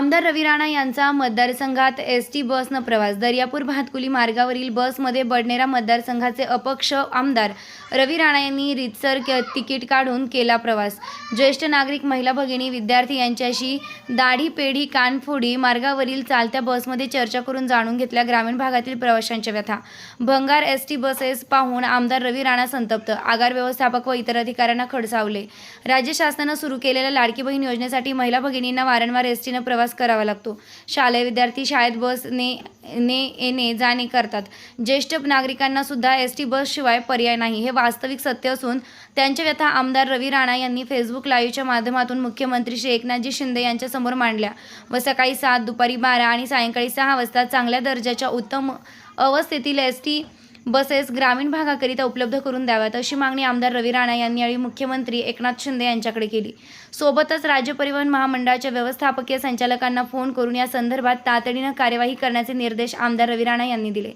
आमदार रवी राणा यांचा मतदारसंघात एस टी बसनं प्रवास. दर्यापूर भातकुली मार्गावरील बसमध्ये बडनेरा मतदारसंघाचे अपक्ष आमदार रवी राणा यांनी रितसर क- तिकीट काढून केला प्रवास. ज्येष्ठ नागरिक महिला भगिनी विद्यार्थी यांच्याशी दाढी पेढी कानफोडी मार्गावरील चालत्या बसमध्ये चर्चा करून जाणून घेतल्या ग्रामीण भागातील प्रवाशांच्या व्यथा. भंगार एस टी बसेस पाहून आमदार रवी राणा संतप्त. आगार व्यवस्थापक व इतर अधिकाऱ्यांना खडसावले. राज्य शासनानं सुरू केलेल्या लाडकी बहीण योजनेसाठी महिला भगिनींना वारंवार एस टीनं प्रवास करावा लागतो. शालेय विद्यार्थी शाळेत बसने ने येणे जाणे करतात. ज्येष्ठ नागरिकांना सुद्धा एस टी बसशिवाय पर्याय नाही. हे वास्तविक सत्य असून त्यांच्या व्यथा आमदार रवी राणा यांनी फेसबुक लाईव्हच्या माध्यमातून मुख्यमंत्री श्री एकनाथजी शिंदे यांच्यासमोर मांडल्या. व सकाळी सात दुपारी बारा आणि सायंकाळी सहा वाजता चांगल्या दर्जाच्या उत्तम अवस्थेतील एस टी बसेस ग्रामीण भागाकरिता उपलब्ध करून द्याव्यात अशी मागणी आमदार रवी राणा यांनी यावेळी मुख्यमंत्री एकनाथ शिंदे यांच्याकडे केली. सोबतच राज्य परिवहन महामंडळाच्या व्यवस्थापकीय संचालकांना फोन करून या संदर्भात तातडीनं कार्यवाही करण्याचे निर्देश आमदार रवी राणा यांनी दिले.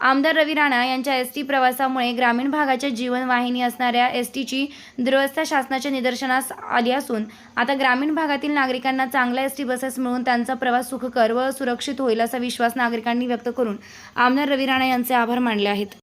आमदार रवी राणा यांच्या एस टी प्रवासामुळे ग्रामीण भागाच्या जीवनवाहिनी असणाऱ्या एस टीची दुरवस्था शासनाच्या निदर्शनास आली असून आता ग्रामीण भागातील नागरिकांना चांगल्या एस टी बसेस मिळून त्यांचा प्रवास सुखकर व सुरक्षित होईल असा विश्वास नागरिकांनी व्यक्त करून आमदार रवी राणा यांचे आभार मानले आहेत.